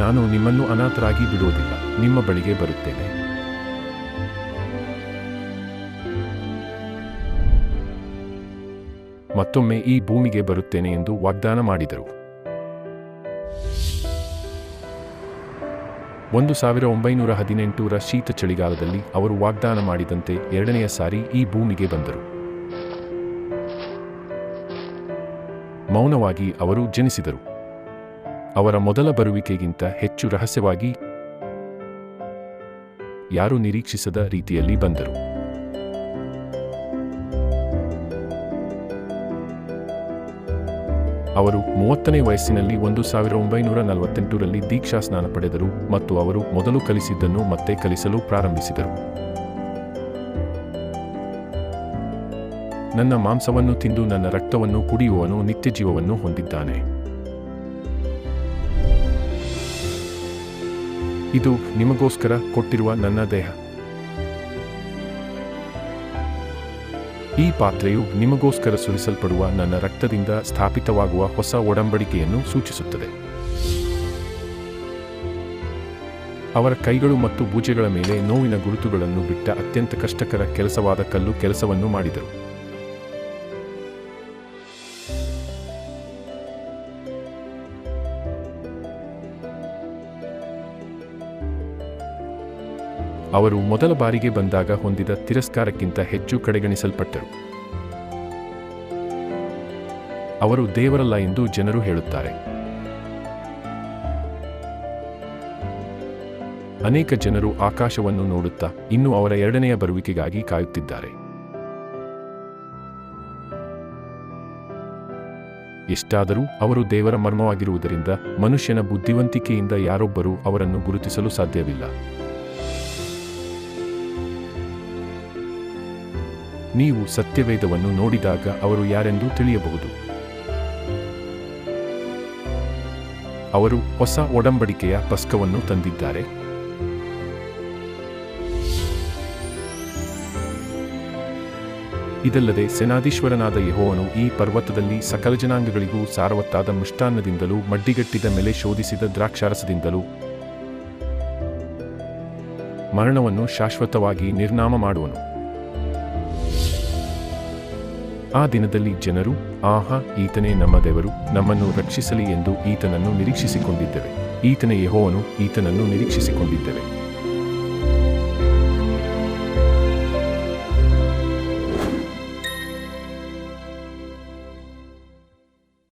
ನಾನು ನಿಮ್ಮನ್ನು ಅನಾಥರಾಗಿ ಬಿಡುವುದಿಲ್ಲ. ನಿಮ್ಮ ಬಳಿಗೆ ಬರುತ್ತೇನೆ. ಮತ್ತೊಮ್ಮೆ ಈ ಭೂಮಿಗೆ ಬರುತ್ತೇನೆ ಎಂದು ವಾಗ್ದಾನ ಮಾಡಿದರು. ಒಂದು ಸಾವಿರ ಒಂಬೈನೂರ ಹದಿನೆಂಟರ ಶೀತ ಚಳಿಗಾಲದಲ್ಲಿ ಅವರು ವಾಗ್ದಾನ ಮಾಡಿದಂತೆ ಎರಡನೆಯ ಸಾರಿ ಈ ಭೂಮಿಗೆ ಬಂದರು. ಮೌನವಾಗಿ ಅವರು ಜನಿಸಿದರು. ಅವರ ಮೊದಲ ಬರುವಿಕೆಗಿಂತ ಹೆಚ್ಚು ರಹಸ್ಯವಾಗಿ ಯಾರು ನಿರೀಕ್ಷಿಸದ ರೀತಿಯಲ್ಲಿ ಬಂದರು. ಅವರು ಮೂವತ್ತನೇ ವಯಸ್ಸಿನಲ್ಲಿ ಒಂದು ಸಾವಿರ ಒಂಬೈನೂರ ನಲವತ್ತೆಂಟರಲ್ಲಿ ದೀಕ್ಷಾ ಸ್ನಾನ ಪಡೆದರು ಮತ್ತು ಅವರು ಮೊದಲು ಕಲಿಸಿದ್ದನ್ನು ಮತ್ತೆ ಕಲಿಸಲು ಪ್ರಾರಂಭಿಸಿದರು. ನನ್ನ ಮಾಂಸವನ್ನು ತಿಂದು ನನ್ನ ರಕ್ತವನ್ನು ಕುಡಿಯುವವನು ನಿತ್ಯ ಜೀವವನ್ನು ಹೊಂದಿದ್ದಾನೆ. ಇದು ನಿಮಗೋಸ್ಕರ ಕೊಟ್ಟಿರುವ ನನ್ನ ದೇಹ. ಈ ಪಾತ್ರೆಯು ನಿಮಗೋಸ್ಕರ ಸುರಿಸಲ್ಪಡುವ ನನ್ನ ರಕ್ತದಿಂದ ಸ್ಥಾಪಿತವಾಗುವ ಹೊಸ ಒಡಂಬಡಿಕೆಯನ್ನು ಸೂಚಿಸುತ್ತದೆ. ಅವರ ಕೈಗಳು ಮತ್ತು ಭುಜಗಳ ಮೇಲೆ ನೋವಿನ ಗುರುತುಗಳನ್ನು ಬಿಟ್ಟ ಅತ್ಯಂತ ಕಷ್ಟಕರ ಕೆಲಸವಾದ ಕಲ್ಲು ಕೆಲಸವನ್ನು ಮಾಡಿದರು. ಅವರು ಮೊದಲ ಬಾರಿಗೆ ಬಂದಾಗ ಹೊಂದಿದ ತಿರಸ್ಕಾರಕ್ಕಿಂತ ಹೆಚ್ಚು ಕಡೆಗಣಿಸಲ್ಪಟ್ಟರು. ಅವರು ದೇವರಲ್ಲ ಎಂದು ಜನರು ಹೇಳುತ್ತಾರೆ. ಅನೇಕ ಜನರು ಆಕಾಶವನ್ನು ನೋಡುತ್ತಾ ಇನ್ನು ಅವರ ಎರಡನೆಯ ಬರುವಿಕೆಗಾಗಿ ಕಾಯುತ್ತಿದ್ದಾರೆ. ಎಷ್ಟಾದರೂ ಅವರು ದೇವರ ಮರ್ಮವಾಗಿರುವುದರಿಂದ ಮನುಷ್ಯನ ಬುದ್ಧಿವಂತಿಕೆಯಿಂದ ಯಾರೊಬ್ಬರೂ ಅವರನ್ನು ಗುರುತಿಸಲು ಸಾಧ್ಯವಿಲ್ಲ. ನೀವು ಸತ್ಯವೇದವನ್ನು ನೋಡಿದಾಗ ಅವರು ಯಾರೆಂದು ತಿಳಿಯಬಹುದು? ಅವರು ಹೊಸ ಒಡಂಬಡಿಕೆಯ ಪಸ್ಕವನ್ನು ತಂದಿದ್ದಾರೆ. ಇದಲ್ಲದೆ ಸೇನಾಧೀಶ್ವರನಾದ ಯಹೋವನು ಈ ಪರ್ವತದಲ್ಲಿ ಸಕಲ ಜನಾಂಗಗಳಿಗೂ ಸಾರವತ್ತಾದ ಮುಷ್ಟಾನ್ನದಿಂದಲೂ ಮಡ್ಡಿಗಟ್ಟಿದ ಮೇಲೆ ಶೋಧಿಸಿದ ದ್ರಾಕ್ಷಾರಸದಿಂದಲೂ ಮರಣವನ್ನು ಶಾಶ್ವತವಾಗಿ ನಿರ್ನಾಮ ಮಾಡುವನು. ಆ ದಿನದಲ್ಲಿ ಜನರು, ಆಹಾ, ಈತನೇ ನಮ್ಮ ದೇವರು, ನಮ್ಮನ್ನು ರಕ್ಷಿಸಲಿ ಎಂದು ಈತನನ್ನು ನಿರೀಕ್ಷಿಸಿಕೊಂಡಿದ್ದೇವೆ. ಈತನ ಯಹೋವನು ಈತನನ್ನು ನಿರೀಕ್ಷಿಸಿಕೊಂಡಿದ್ದೇವೆ.